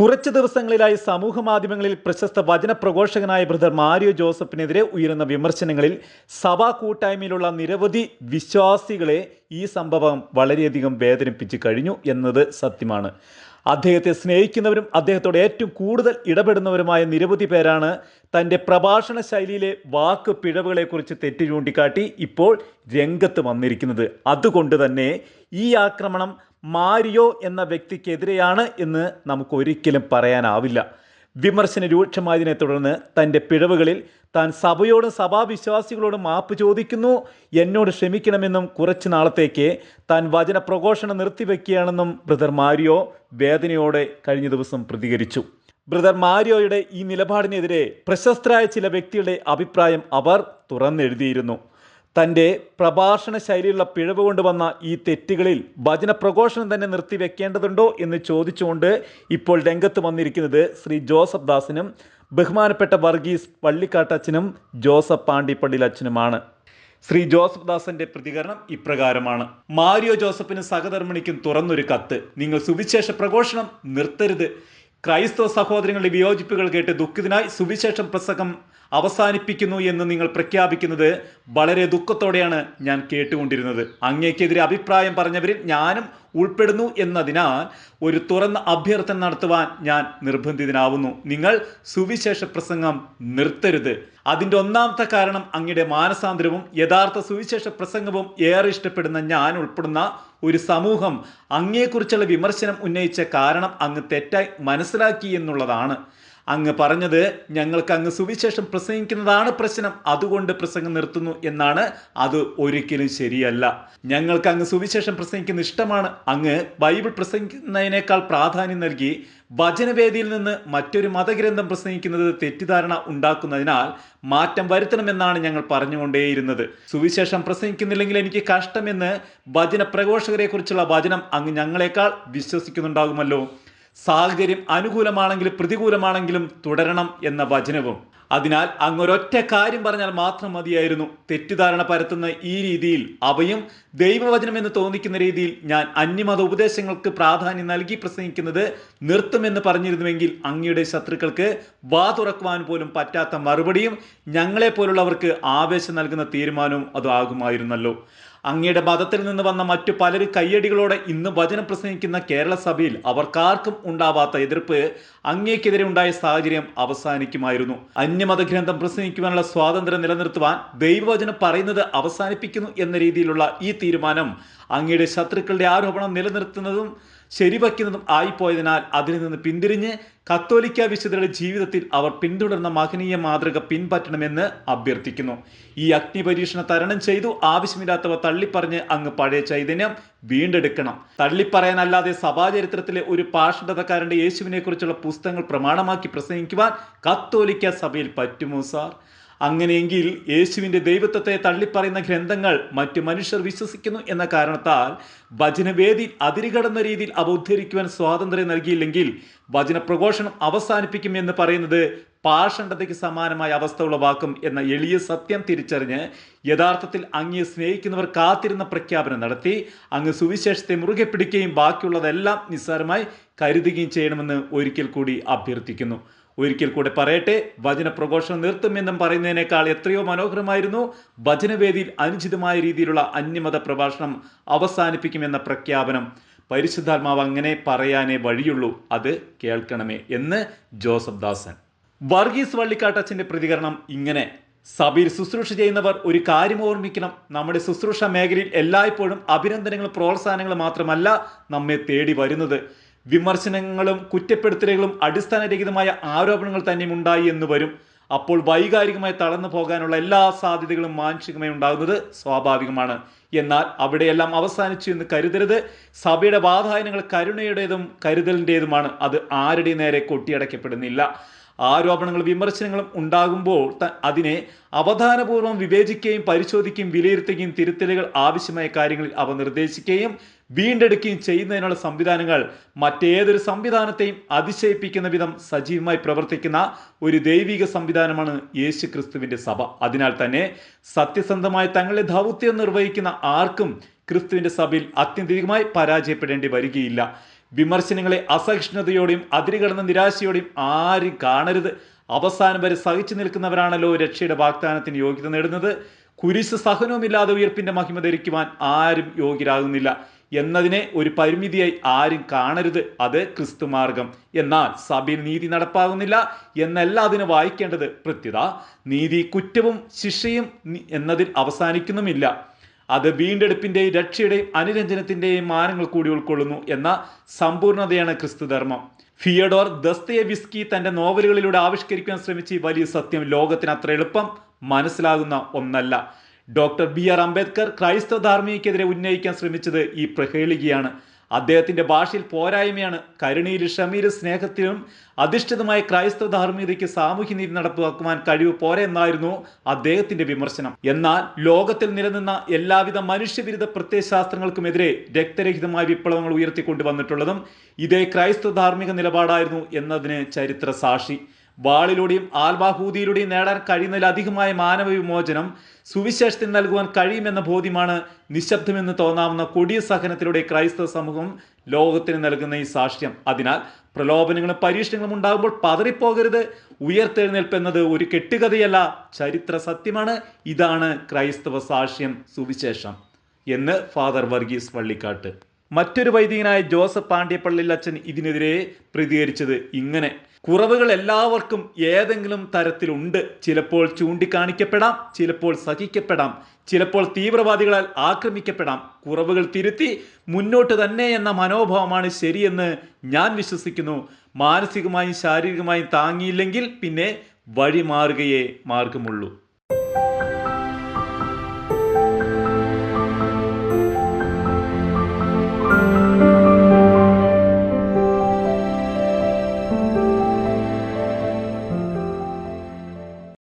കുറച്ച് ദിവസങ്ങളിലായി സമൂഹ മാധ്യമങ്ങളിൽ പ്രശസ്ത വചന പ്രഘോഷകനായ ബ്രദർ മാരിയോ ജോസഫിനെതിരെ ഉയരുന്ന വിമർശനങ്ങളിൽ സഭാ കൂട്ടായ്മയിലുള്ള നിരവധി വിശ്വാസികളെ ഈ സംഭവം വളരെയധികം വേദനിപ്പിച്ച് കഴിഞ്ഞു എന്നത് സത്യമാണ്. അദ്ദേഹത്തെ സ്നേഹിക്കുന്നവരും അദ്ദേഹത്തോട് ഏറ്റവും കൂടുതൽ ഇടപെടുന്നവരുമായ നിരവധി പേരാണ് തന്റെ പ്രഭാഷണ ശൈലിയിലെ വാക്ക് പിഴവുകളെക്കുറിച്ച് തെറ്റ് ചൂണ്ടിക്കാട്ടി ഇപ്പോൾ രംഗത്ത് വന്നിരിക്കുന്നത്. അതുകൊണ്ട് തന്നെ ഈ ആക്രമണം മാരിയോ എന്ന വ്യക്തിക്കെതിരെയാണ് എന്ന് നമുക്കൊരിക്കലും പറയാനാവില്ല. വിമർശന രൂക്ഷമായതിനെ തുടർന്ന് തന്റെ പിഴവുകളിൽ താൻ സഭയോടും സഭാവിശ്വാസികളോടും മാപ്പ് ചോദിക്കുന്നു. എന്നോട് ക്ഷമിക്കണമെന്നും കുറച്ച് നാളത്തേക്ക് താൻ വചന പ്രഘോഷണം നിർത്തിവെക്കുകയാണെന്നും ബ്രദർ മാരിയോ വേദനയോടെ കഴിഞ്ഞ ദിവസം പ്രതികരിച്ചു. ബ്രദർ മാരിയോയുടെ ഈ നിലപാടിനെതിരെ പ്രശസ്തരായ ചില വ്യക്തികളുടെ അഭിപ്രായം അവർ തുറന്നെഴുതിയിരുന്നു. തന്റെ പ്രഭാഷണ ശൈലിയിലുള്ള പിഴവ് കൊണ്ടുവന്ന ഈ തെറ്റുകളിൽ വചന പ്രഘോഷണം തന്നെ നിർത്തിവെക്കേണ്ടതുണ്ടോ എന്ന് ചോദിച്ചുകൊണ്ട് ഇപ്പോൾ രംഗത്ത് വന്നിരിക്കുന്നത് ശ്രീ ജോസഫ് ദാസിനും ബഹുമാനപ്പെട്ട വർഗീസ് പള്ളിക്കാട്ടച്ഛനും ജോസഫ് പാണ്ടിപ്പള്ളിൽ അച്ഛനുമാണ്. ശ്രീ ജോസഫ് ദാസന്റെ പ്രതികരണം ഇപ്രകാരമാണ്. മാരിയോ ജോസഫിനും സഹധർമ്മിണിക്കും തുറന്നൊരു കത്ത്. നിങ്ങൾ സുവിശേഷ പ്രഘോഷണം നിർത്തരുത്. ക്രൈസ്തവ സഹോദരങ്ങളുടെ വിയോജിപ്പുകൾ കേട്ട് ദുഃഖിതനായി സുവിശേഷം പ്രസംഗം അവസാനിപ്പിക്കുന്നു എന്ന് നിങ്ങൾ പ്രഖ്യാപിക്കുന്നത് വളരെ ദുഃഖത്തോടെയാണ് ഞാൻ കേട്ടുകൊണ്ടിരുന്നത്. അങ്ങേക്കെതിരെ അഭിപ്രായം പറഞ്ഞവരിൽ ഞാനും ഉൾപ്പെടുന്നു എന്നതിനാൽ ഒരു തുറന്ന അഭ്യർത്ഥന നടത്തുവാൻ ഞാൻ നിർബന്ധിതനാവുന്നു. നിങ്ങൾ സുവിശേഷ പ്രസംഗം നിർത്തരുത്. അതിന്റെ ഒന്നാമത്തെ കാരണം അങ്ങയുടെ മാനസാന്തരവും യഥാർത്ഥ സുവിശേഷ പ്രസംഗവും ഏറെ ഇഷ്ടപ്പെടുന്ന ഞാൻ ഉൾപ്പെടുന്ന ഒരു സമൂഹം അങ്ങയെക്കുറിച്ചുള്ള വിമർശനം ഉന്നയിച്ച കാരണം അങ്ങ് തെറ്റായി മനസ്സിലാക്കി എന്നുള്ളതാണ്. അങ്ങ് പറഞ്ഞത് ഞങ്ങൾക്ക് അങ്ങ് സുവിശേഷം പ്രസംഗിക്കുന്നതാണ് പ്രശ്നം. അതുകൊണ്ട് പ്രസംഗം നിർത്തുന്നു എന്നാണ്. അത് ഒരിക്കലും ശരിയല്ല. ഞങ്ങൾക്ക് അങ്ങ് സുവിശേഷം പ്രസംഗിക്കുന്ന ഇഷ്ടമാണ്. അങ്ങ് ബൈബിൾ പ്രസംഗിക്കുന്നതിനേക്കാൾ പ്രാധാന്യം നൽകി വചനവേദിയിൽ നിന്ന് മറ്റൊരു മതഗ്രന്ഥം പ്രസംഗിക്കുന്നത് തെറ്റിദ്ധാരണ ഉണ്ടാക്കുന്നതിനാൽ മാറ്റം വരുത്തണമെന്നാണ് ഞങ്ങൾ പറഞ്ഞുകൊണ്ടേയിരുന്നത്. സുവിശേഷം പ്രസംഗിക്കുന്നില്ലെങ്കിൽ എനിക്ക് കഷ്ടമെന്ന് വചന പ്രഘോഷകരെക്കുറിച്ചുള്ള വചനം അങ്ങ് ഞങ്ങളെക്കാൾ വിശ്വസിക്കുന്നുണ്ടാകുമല്ലോ. സാഹചര്യം അനുകൂലമാണെങ്കിലും പ്രതികൂലമാണെങ്കിലും തുടരണം എന്ന വചനവും. അതിനാൽ അങ്ങൊരൊറ്റ കാര്യം പറഞ്ഞാൽ മാത്രം മതിയായിരുന്നു. തെറ്റിദ്ധാരണ പരത്തുന്ന ഈ രീതിയിൽ അവയും ദൈവവചനം എന്ന് തോന്നിക്കുന്ന രീതിയിൽ ഞാൻ അന്യമത ഉപദേശങ്ങൾക്ക് പ്രാധാന്യം നൽകി പ്രസംഗിക്കുന്നത് നിർത്തുമെന്ന് പറഞ്ഞിരുന്നുവെങ്കിൽ അങ്ങയുടെ ശത്രുക്കൾക്ക് വാ തുറക്കുവാൻ പോലും പറ്റാത്ത മറുപടിയും ഞങ്ങളെപ്പോലുള്ളവർക്ക് ആവേശം നൽകുന്ന തീരുമാനവും അതാകുമായിരുന്നല്ലോ അങ്ങയുടെ മതത്തിൽ നിന്ന് വന്ന മറ്റു പലരും കയ്യടികളോടെ ഇന്ന് വചനം പ്രസംഗിക്കുന്ന കേരള സഭയിൽ അവർക്കാർക്കും ഉണ്ടാവാത്ത എതിർപ്പ് അങ്ങേക്കെതിരെ ഉണ്ടായ സാഹചര്യം അവസാനിക്കുമായിരുന്നു. അന്യമത ഗ്രന്ഥം പ്രസംഗിക്കുവാനുള്ള സ്വാതന്ത്ര്യം നിലനിർത്തുവാൻ ദൈവവചനം പറയുന്നത് അവസാനിപ്പിക്കുന്നു എന്ന രീതിയിലുള്ള ഈ തീരുമാനം അങ്ങയുടെ ശത്രുക്കളുടെ ആരോപണം നിലനിർത്തുന്നതും ശരിവയ്ക്കുന്നതും ആയിപ്പോയതിനാൽ അതിൽ നിന്ന് പിന്തിരിഞ്ഞ് കത്തോലിക്ക വിശുദ്ധരുടെ ജീവിതത്തിൽ അവർ പിന്തുടർന്ന മഹനീയ മാതൃക പിൻപറ്റണമെന്ന് അഭ്യർത്ഥിക്കുന്നു. ഈ അഗ്നി പരീക്ഷണ തരണം ചെയ്തു ആവശ്യമില്ലാത്തവ തള്ളിപ്പറഞ്ഞ് അങ്ങ് പഴയ ചൈതന്യം വീണ്ടെടുക്കണം. തള്ളിപ്പറയാനല്ലാതെ സഭാചരിത്രത്തിലെ ഒരു പാഷണ്ഡതക്കാരന്റെ യേശുവിനെക്കുറിച്ചുള്ള പുസ്തകങ്ങൾ പ്രമാണമാക്കി പ്രസംഗിക്കുവാൻ കത്തോലിക്ക സഭയിൽ പറ്റുമോ സാർ? അങ്ങനെയെങ്കിൽ യേശുവിന്റെ ദൈവത്വത്തെ തള്ളിപ്പറയുന്ന ഗ്രന്ഥങ്ങൾ മറ്റു മനുഷ്യർ വിശ്വസിക്കുന്നു എന്ന കാരണത്താൽ വചനവേദി അതിരുകടന്ന രീതിയിൽ അവ ഉദ്ധരിക്കുവാൻ സ്വാതന്ത്ര്യം നൽകിയില്ലെങ്കിൽ വചനപ്രഘോഷണം അവസാനിപ്പിക്കും എന്ന് പറയുന്നത് പാഷണ്ഡതയ്ക്ക് സമാനമായ അവസ്ഥ ഉളവാക്കും എന്ന എളിയ സത്യം തിരിച്ചറിഞ്ഞ് യഥാർത്ഥത്തിൽ അങ്ങയെ സ്നേഹിക്കുന്നവർ കാത്തിരുന്ന പ്രഖ്യാപനം നടത്തി അങ്ങ് സുവിശേഷത്തെ മുറുകെ പിടിക്കുകയും ബാക്കിയുള്ളതെല്ലാം നിസ്സാരമായി കരുതുകയും ചെയ്യണമെന്ന് ഒരിക്കൽ കൂടി അഭ്യർത്ഥിക്കുന്നു. ഒരിക്കൽ കൂടെ പറയട്ടെ വചന പ്രഘോഷണം നിർത്തുമെന്നും പറയുന്നതിനേക്കാൾ എത്രയോ മനോഹരമായിരുന്നു വചനവേദിയിൽ അനുചിതമായ രീതിയിലുള്ള അന്യമത പ്രഭാഷണം അവസാനിപ്പിക്കുമെന്ന പ്രഖ്യാപനം. പരിശുദ്ധാത്മാവ് അങ്ങനെ പറയാനേ വഴിയുള്ളൂ അത് കേൾക്കണമേ എന്ന് ജോസഫ് ദാസൻ. വർഗീസ് വള്ളിക്കാട്ടച്ചന്റെ പ്രതികരണം ഇങ്ങനെ. സഭയിൽ ശുശ്രൂഷ ചെയ്യുന്നവർ ഒരു കാര്യം ഓർമ്മിക്കണം നമ്മുടെ ശുശ്രൂഷ മേഖലയിൽ എല്ലായ്പ്പോഴും അഭിനന്ദനങ്ങളും പ്രോത്സാഹനങ്ങളും മാത്രമല്ല നമ്മെ തേടി വരുന്നത്. വിമർശനങ്ങളും കുറ്റപ്പെടുത്തലുകളും അടിസ്ഥാനരഹിതമായ ആരോപണങ്ങൾ തന്നെ ഉണ്ടായി എന്ന് വരും. അപ്പോൾ വൈകാരികമായി തളർന്നു പോകാനുള്ള എല്ലാ സാധ്യതകളും മാനസികമായി ഉണ്ടാകുന്നത് സ്വാഭാവികമാണ്. എന്നാൽ അവിടെയെല്ലാം അവസാനിച്ചു എന്ന് കരുതരുത്. സഭയുടെ വാതായനങ്ങൾ കരുണയുടേതും കരുതലിന്റെതുമാണ്. അത് ആരുടെ നേരെ കൊട്ടിയടക്കപ്പെടുന്നില്ല ആരോപണങ്ങളും വിമർശനങ്ങളും ഉണ്ടാകുമ്പോൾ അതിനെ അവധാനപൂർവം വിവേചിക്കുകയും പരിശോധിക്കുകയും വിലയിരുത്തുകയും തിരുത്തലുകൾ ആവശ്യമായ കാര്യങ്ങളിൽ അവ നിർദ്ദേശിക്കുകയും വീണ്ടെടുക്കുകയും ചെയ്യുന്നതിനുള്ള സംവിധാനങ്ങൾ മറ്റേതൊരു സംവിധാനത്തെയും അതിശയിപ്പിക്കുന്ന വിധം സജീവമായി പ്രവർത്തിക്കുന്ന ഒരു ദൈവിക സംവിധാനമാണ് യേശു ക്രിസ്തുവിന്റെ സഭ. അതിനാൽ തന്നെ സത്യസന്ധമായി തങ്ങളുടെ ദൗത്യം നിർവഹിക്കുന്ന ആർക്കും ക്രിസ്തുവിന്റെ സഭയിൽ അത്യന്തികമായി പരാജയപ്പെടേണ്ടി വരികയില്ല. വിമർശനങ്ങളെ അസഹിഷ്ണുതയോടെയും അതിരുകടന്ന നിരാശയോടെയും ആരും കാണരുത്. അവസാനം വരെ സഹിച്ചു നിൽക്കുന്നവരാണല്ലോ രക്ഷയുടെ വാഗ്ദാനത്തിന് യോഗ്യത നേടുന്നത്. കുരിശ് സഹനവുമില്ലാതെ ഉയർപ്പിന്റെ മഹിമ ധരിക്കുവാൻ ആരും യോഗ്യരാകുന്നില്ല. എന്നതിനെ ഒരു പരിമിതിയായി ആരും കാണരുത്. അത് ക്രിസ്തുമാർഗം. എന്നാൽ സഭയിൽ നീതി നടപ്പാകുന്നില്ല എന്നല്ല അതിന് വായിക്കേണ്ടത്. പ്രത്യുത നീതി കുറ്റവും ശിക്ഷയും എന്നതിൽ അവസാനിക്കുന്നുമില്ല. അത് വീണ്ടെടുപ്പിന്റെയും രക്ഷയുടെയും അനുരഞ്ജനത്തിന്റെയും മാനങ്ങൾ കൂടി ഉൾക്കൊള്ളുന്നു എന്ന സമ്പൂർണതയാണ് ക്രിസ്തുധർമ്മം. ഫിയഡോർ ദസ്തയവിസ്കി തന്റെ നോവലുകളിലൂടെ ആവിഷ്കരിക്കാൻ ശ്രമിച്ച ഈ വലിയ സത്യം ലോകത്തിന് അത്ര എളുപ്പം മനസ്സിലാകുന്ന ഒന്നല്ല. ഡോക്ടർ ബി ആർ അംബേദ്കർ ക്രൈസ്തവ ധാർമ്മികക്കെതിരെ ഉന്നയിക്കാൻ ശ്രമിച്ചത് ഈ പ്രഹേളികയാണ്. അദ്ദേഹത്തിന്റെ ഭാഷയിൽ പോരായ്മയാണ് കരുണയിൽ ഷമീര് സ്നേഹത്തിലും അധിഷ്ഠിതമായ ക്രൈസ്തവ ധാർമ്മികതയ്ക്ക് സാമൂഹ്യ നീതി നടപ്പാക്കുവാൻ കഴിവ് പോരെ എന്നായിരുന്നു അദ്ദേഹത്തിന്റെ വിമർശനം. എന്നാൽ ലോകത്തിൽ നിലനിന്ന എല്ലാവിധ മനുഷ്യവിരുദ്ധ പ്രത്യയശാസ്ത്രങ്ങൾക്കുമെതിരെ രക്തരഹിതമായ വിപ്ലവങ്ങൾ ഉയർത്തിക്കൊണ്ടുവന്നിട്ടുള്ളതും ഇതേ ക്രൈസ്തവ ധാർമ്മിക നിലപാടായിരുന്നു എന്നതിന് ചരിത്ര സാക്ഷി വാളിലൂടെയും ആൽബാഹൂതിയിലൂടെയും നേടാൻ കഴിയുന്നതിലധികമായ മാനവ വിമോചനം സുവിശേഷത്തിൽ നൽകുവാൻ കഴിയുമെന്ന ബോധ്യമാണ് നിശബ്ദമെന്ന് തോന്നാവുന്ന കൊടിയ സഹനത്തിലൂടെ ക്രൈസ്തവ സമൂഹം ലോകത്തിന് നൽകുന്ന ഈ സാക്ഷ്യം. അതിനാൽ പ്രലോഭനങ്ങളും പരീക്ഷണങ്ങളും ഉണ്ടാകുമ്പോൾ പതറിപ്പോകരുത്. ഉയർത്തെഴുന്നേൽപ്പ് എന്നത് ഒരു കെട്ടുകഥയല്ല ചരിത്ര സത്യമാണ്. ഇതാണ് ക്രൈസ്തവ സാക്ഷ്യം സുവിശേഷം എന്ന് ഫാദർ വർഗീസ് വള്ളിക്കാട്ട്. മറ്റൊരു വൈദികനായ ജോസഫ് പാണ്ഡ്യപ്പള്ളിൽ അച്ഛൻ ഇതിനെതിരെ പ്രതികരിച്ചത് ഇങ്ങനെ. കുറവുകൾ എല്ലാവർക്കും ഏതെങ്കിലും തരത്തിലുണ്ട്. ചിലപ്പോൾ ചൂണ്ടിക്കാണിക്കപ്പെടാം ചിലപ്പോൾ സഹിക്കപ്പെടാം ചിലപ്പോൾ തീവ്രവാദികളാൽ ആക്രമിക്കപ്പെടാം. കുറവുകൾ തിരുത്തി മുന്നോട്ട് തന്നെ എന്ന മനോഭാവമാണ് ശരിയെന്ന് ഞാൻ വിശ്വസിക്കുന്നു. മാനസികമായും ശാരീരികമായും താങ്ങിയില്ലെങ്കിൽ പിന്നെ വഴി മാറുകയേ മാർഗമുള്ളൂ.